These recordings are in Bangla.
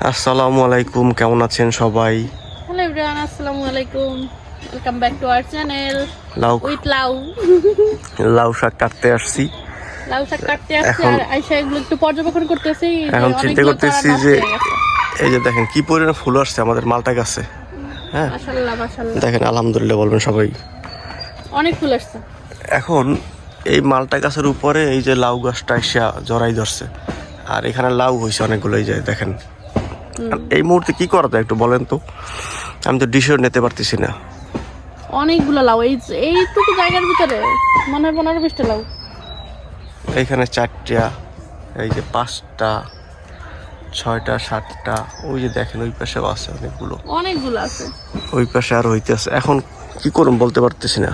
আসসালামু আলাইকুম কেমন আছেন সবাই? হ্যালো এভরিওয়ান আসসালামু আলাইকুম। Welcome back to our channel লাউ উইথ লাউ। লাউ শাক কাটতে আসছি। লাউ শাক কাটতে আসছে এখন- আর আইসা এগুলো একটু পর্যবেক্ষণ করতেছি এখন চিন্তা করতেছি যে। এই যে দেখেন কি পরিমাণ ফুল আসছে আমাদের মালটা গাছে। হ্যাঁ? মাশাআল্লাহ মাশাআল্লাহ। দেখেন আলহামদুলিল্লাহ বলবেন সবাই। অনেক ফুল আসছে। এখন এই মালটা গাছের উপরে এই যে লাউ গাছটা এসে জড়াই ধরছে। আর এখানে লাউ হয়েছে অনেকগুলো এই যে দেখেন। এই মুহূর্তে কি করা যায় একটু বলেন তো? আমি তো ডিসিশন নিতে পারতেছি না। অনেকগুলো লাউ এই এইটুকু জায়গার ভিতরে। মনে হয় পনেরো বিশটা লাউ। এইখানে চারটা এই যে পাঁচটা ছয়টা সাতটা ওই যে দেখেন ওই পাশেও আছে অনেকগুলো। অনেকগুলো আছে। ওই পাশে আর হইতেছে। এখন কি করুন বলতে পারতেছি না।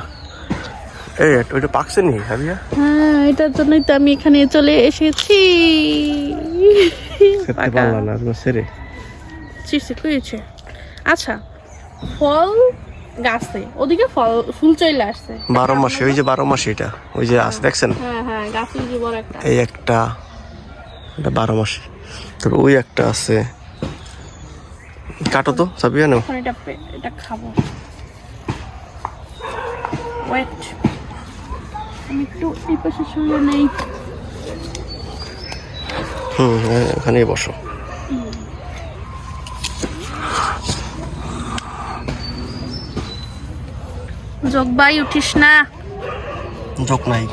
এই ওইটা পাকছে নি ভাবিয়া হ্যাঁ এটার জন্যই তো আমি এখানে চলে এসেছি। পারলাম না সেরে। চিরসিট হয়েছে আচ্ছা ফল গাছে ওদিকে ফল ফুল চলে আসছে। বারো মাসে ওই যে বারো মাসে এটা ওই যে আছে দেখছেন? হ্যাঁ হ্যাঁ গাছে যে বড় একটা। এই একটা এটা বারো মাসে। তারপর ওই একটা আছে। কাটো তো নাও। এখন এটা এটা খাব। ওয়েট আমি একটু এই পাশে সরিয়ে নেই। হুম ওখানেই বসো। জগবাই উঠিস না। যোগ নাই।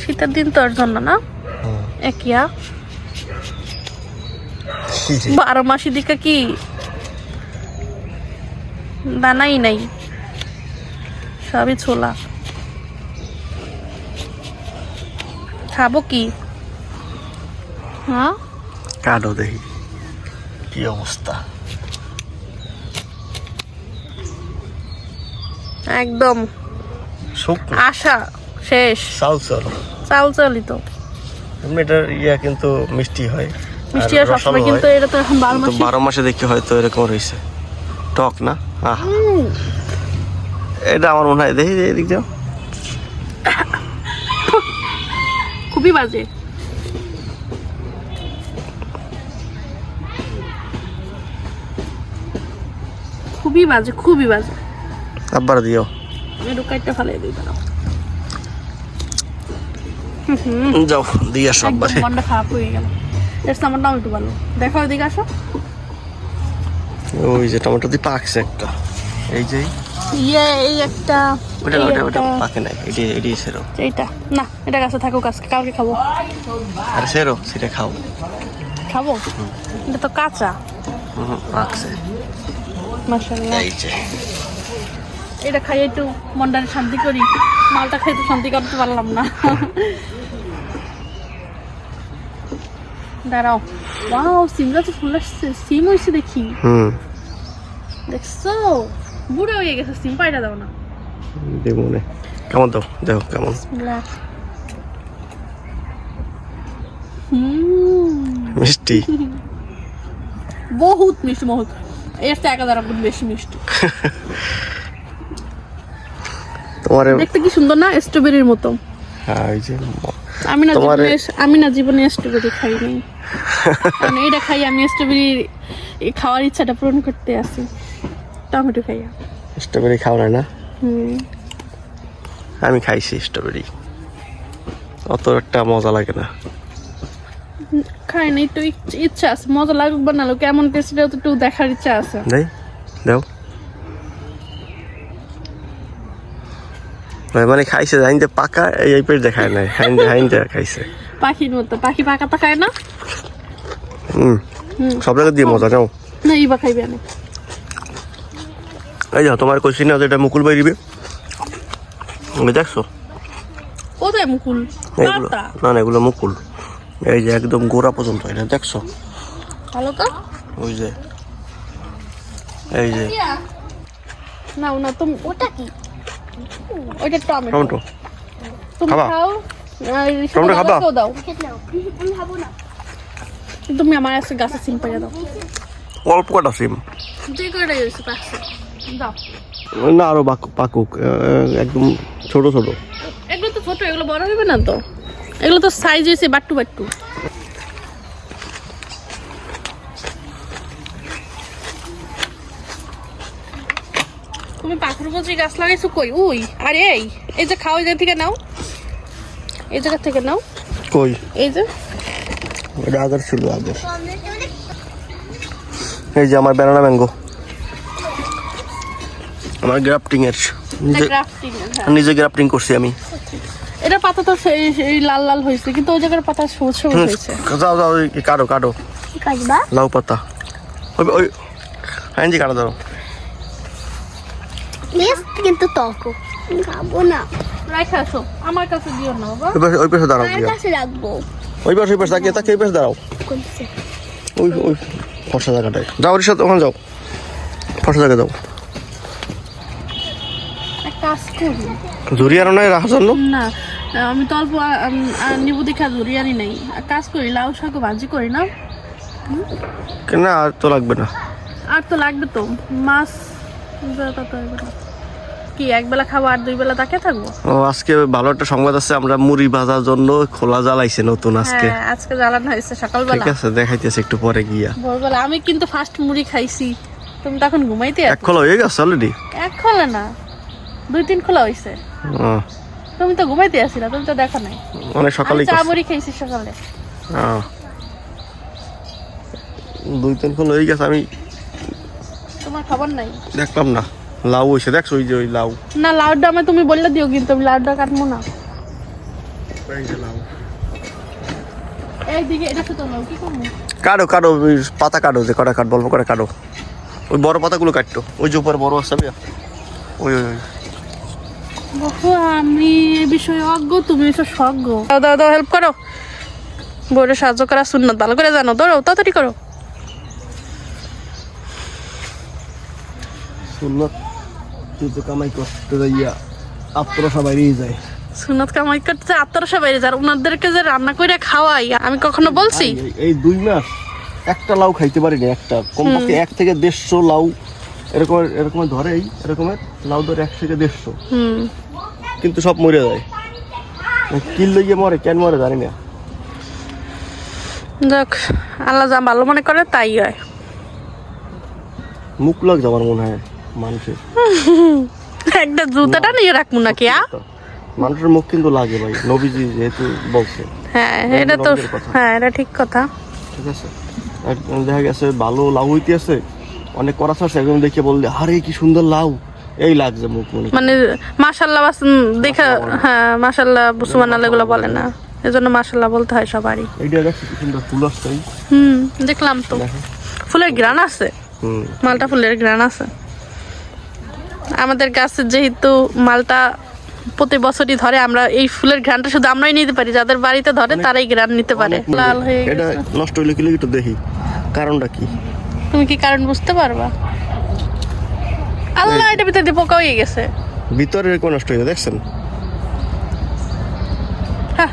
শীতের দিন তোর জন্য না? একিয়া বারো মাসি দিকে কি? দানাই নাই। সবই ছোলা। খাব কি? হ্যাঁ? কাটো দেখি। কি অবস্থা? একদম। আশা শেষ। চাল চাল চাল চালি তো এটার ইয়া কিন্তু মিষ্টি হয়। মিষ্টি আর আর সবসময় কিন্তু এটা তো এখন বারো মাসে বারো মাসে দেখি হয়তো এরকম রয়েছে। টক না? আহ। এটা আমার মনে হয় দেখি এদিক যাও। খুবই বাজে। খুবই বাজে খুবই বাজে। আবার দিও। কাইটটা ফালাই দিই। যাও দিয়ে আসো আব্বারে। মনটা খারাপ হয়ে গেল। এর নাম একটু ভালো দেখো ওইদিকে আসো। ওই যে টমেটো দিয়ে পাকছে একটা। এই যে ইয়ে এই একটা ওটা ওটা ওটা পাকে নাই এটি এটি সেরো এইটা। না এটা কাছে থাকুক আজকে কালকে খাব। আর সেরো সেটা খাও। খাব? এটা তো কাঁচা। হুম, পাকছে। মাশাআল্লাহ। এই যে। এটা খাই একটু মনটাকে শান্তি করি। মালটা খাই তো শান্তি করতে পারলাম না। দাঁড়াও। ওয়াও সিম গাছে ফুল আসছে। সিম হয়েছে দেখি। হুম। দেখছ? বুড়ো হয়ে গেছে সিম পাইটা দাও না। দেবো মনে কেমন দাও দেখো কেমন। মিষ্টি। বহুত মিষ্টি বহুত। এর থেকে এক হাজার গুণ বেশি মিষ্টি। তোমার দেখতে কি সুন্দর না? স্ট্রবেরির মতো। হ্যাঁ ওই যে আমি না জীবনে আমি না জীবনে স্ট্রবেরি খাইনি কারণ এটা খাই আমি স্ট্রবেরি খাওয়ার ইচ্ছাটা পূরণ করতে আসি টমেটো খাইয়া। স্ট্রবেরি খাও না না? হুম। আমি খাইছি স্ট্রবেরি অত একটা মজা লাগে না। খাই না একটু ইচ্ছা আছে। মজা লাগুক বা না কেমন টেস্ট তো একটু দেখার ইচ্ছা আছে। দেই দাও। মানে খাইছে হাইন্দে পাকা এই পেট দেখায় নাই হাইন্দে হাইন্দে খাইছে। পাখির মতো পাখি পাকাটা খায় না? হুম। সব জায়গা দিয়ে মজা নাও না ইবা খাইবে না এই যাও তোমার কইছি না যে এটা মুকুল বাই দিবে? ওই দেখছ? কোথায় মুকুল? এগুলো না না এগুলো মুকুল। এই যে একদম গোড়া পর্যন্ত এটা দেখছ? ভালো তো? ওই যে। এই যে। না না তুমি ওটা কি? ওইটা টমেটো। টমেটো। তুমি খাবা? খাও টমেটো খাবা? দাও। তুমি আমার কাছে গাছে সিম পাইয়া দাও। অল্প কটা সিম। যে কয়টা গেছে পাকছে দাও। না আরও বাক- পাকুক একদম ছোট ছোট। এগুলো তো ছোট এগুলো বড় হবে না তো? এগুলো তো সাইজ হয়েছে বাট্টু বাট্টু। তুমি পাথর বলছি গাছ লাগাইছো কই? উই আর এই এই যে খাও এই জায়গা থেকে নাও। এই জায়গা থেকে নাও। কই? এই যে। আগের ছিল আগের এই যে আমার ব্যানানা ম্যাঙ্গো আমার গ্রাফটিং এর। নিজে গ্রাফটিং নিজে গ্রাফটিং করছি আমি। এটা পাতা তো সেই সেই লাল লাল হয়েছে কিন্তু ওই জায়গার পাতা সবুজ সবুজ হয়েছে। যাও যাও ওই কাটো কাটো। লাউ পাতা। ওই ওই হ্যাঁ জি কাটো ধরো প্লিজ কিন্তু তক খাব না। রাখা আসো আমার কাছে দিও না বাবা। ওই পাশে ওই পাশে দাঁড়াও কার কাছে রাখব? ওই পাশে ওই পাশে তাকিয়ে তাকিয়ে ওই পাশে দাঁড়াও। ওই ওই ফর্সা জায়গাটায়। যাও ওর সাথে ওখানে যাও। ফর্সা জায়গায় যাও। এক কাজ করি। ঝুরি আর নয় রাখার জন্য? না আমি তো অল্প নিবু দেখা আনি নাই। কাজ করি লাউ শাক ভাজি করি না? না আর তো লাগবে না। আর তো লাগবে তো। মাছ। কি খাব আর দুই বেলা তাকে থাকব? ও আজকে ভালো একটা সংবাদ আছে আমরা মুড়ি ভাজার জন্য খোলা জ্বালাইছে নতুন আজকে। হ্যাঁ আজকে জ্বালানো হয়েছে সকালবেলা। ঠিক আছে দেখাইতেছে একটু পরে গিয়া। ভোরবেলা আমি কিন্তু ফার্স্ট মুড়ি খাইছি। তুমি তখন ঘুমাইতে এক খোলা হয়ে গেছে অলরেডি এক খোলা না দুই তিন খোলা তুমি তো ঘুমাইতে আসিলা তুমি তো দেখো নাই। অনেক সকালে আমি চা মুড়ি খাইছি সকালে। দুই তিন খোলা হয়ে গেছে আমি খবর নাই। দেখলাম না। লাউ হয়েছে দেখছ ওই যে ওই লাউ? না লাউডা আমি তুমি বললে দিও কিন্তু আমি লাউডা কাটবো না। এই যে লাউ। এইদিকে এটা তো লাউ কি করব? কাটো কাটো ওই পাতা কাটো যে কটা কাট বলব করে কাটো। ওই বড় পাতাগুলো কাটতো। ওই যে উপরে বড় আছে ওই ওই ওই। আমি বিষয়ে অজ্ঞ তুমি এসব সজ্ঞ দাও দাও দাও হেল্প করো। বউরে সাহায্য করা সুন্নত ভালো করে জানো ধরো তাড়াতাড়ি করো। সুন্নত তুই তো কামাই করতে যাইয়া আত্মরা সবাই নিয়ে যায়। সুন্নত কামাই করতে আত্মরসা বাইরে যার ওনাদেরকে যে রান্না করে খাওয়াই আমি কখনো বলছি? এই- দুই মাস একটা লাউ খাইতে পারিনি একটা। কমপক্ষে এক থেকে দেড়শো লাউ এরকম এরকম ধরে এই এরকমের লাউ ধরে এক থেকে দেড়শো। কিন্তু সব মরে যায়। কিল লইয়ে মরে কেন মরে জানি না। যাক আল্লাহ যা ভালো মনে করে তাই হয়। মুখ লাগছে আমার মনে হয়। মানুষের একটা জুতাটা নিয়ে রাখব নাকি আ? মানুষের মুখ কিন্তু লাগে ভাই নবীজি যেহেতু বলছে। হ্যাঁ এটা তো হ্যাঁ এটা ঠিক কথা। ঠিক আছে? দেখা গেছে ভালো লাউ হইতে আছে অনেক করা আছে একদম দেখে বললে আরে কি সুন্দর লাউ। এই লাগছে মুখ মনে মানে মাশাল্লাহ দেখা হ্যাঁ মাশাল্লাহ সুমান এগুলো বলে না। এজন্য মাশাল্লাহ বলতে হয় সবারই। এইটা দেখছি কি সুন্দর ফুল আসছে। হুম দেখলাম তো। ফুলের গ্রান আছে। হুম। মালটা ফুলের গ্রান আছে। আমাদের গাছে যেহেতু মালটা প্রতি বছরই ধরে আমরা এই ফুলের ঘ্রানটা শুধু আমরাই নিতে পারি যাদের বাড়িতে ধরে তারাই গ্রান নিতে পারে। লাল হয়ে এটা নষ্ট হইলে কি একটু দেখি কারণটা কি? তুমি কি কারণ বুঝতে পারবা? আল্লাহ এটা ভিতরে দিয়ে পোকা হয়ে গেছে। ভিতরে এরকম নষ্ট হয়ে দেখছেন? হ্যাঁ।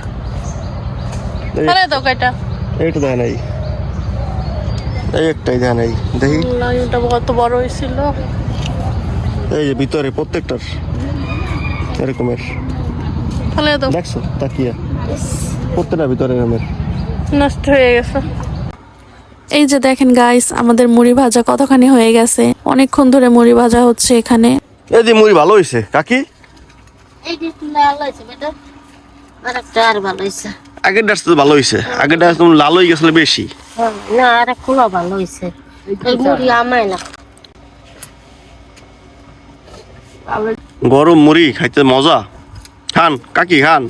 কয়টা। এইটা দেয় নাই। এই একটাই দেয় নাই। দেখি কত বড় হয়েছিল। এই যে ভিতরে প্রত্যেকটার এরকমের। ফেলে দাও দেখছ? তাকিয়া। প্রত্যেকটা ভিতরে এরকমের। নষ্ট হয়ে গেছে। এই যে দেখেন গাইস আমাদের মুড়ি ভাজা কতখানি হয়ে গেছে। অনেকক্ষণ ধরে মুড়ি ভাজা হচ্ছে এখানে। এই যে মুড়ি ভালো হয়েছে কাকি? এই যে ভালো হয়েছে বেটা। আর একটা ভালো হয়েছে। আগের ডাস তো ভালো হয়েছে। আগের ডাস তুমি লাল হয়ে গেছিল বেশি। না আর ভালো হয়েছে। এই মুড়ি আমায় না। গরম মুড়ি খাইতে মজা। খান কাকি খান।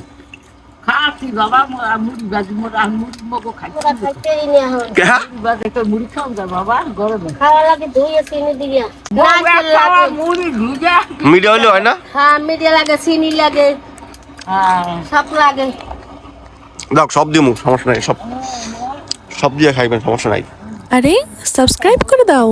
হয় কেহা মুড়ি ভাজি একটা মুড়ি খাও যা বাবা গরমে। খাওয়া লাগে ধুয়ে চিনি দিয়া। নারকেল খাওয়া লাগে। মুড়ি ভিজা। মিডিয়া হইলে হয় না? হ্যাঁ মিডিয়া লাগে চিনি লাগে। হ্যাঁ। সব লাগে। দেখ সব দিমু সমস্যা নাই সব সব দিয়ে খাইবেন সমস্যা নাই। আরে সাবস্ক্রাইব করে দাও।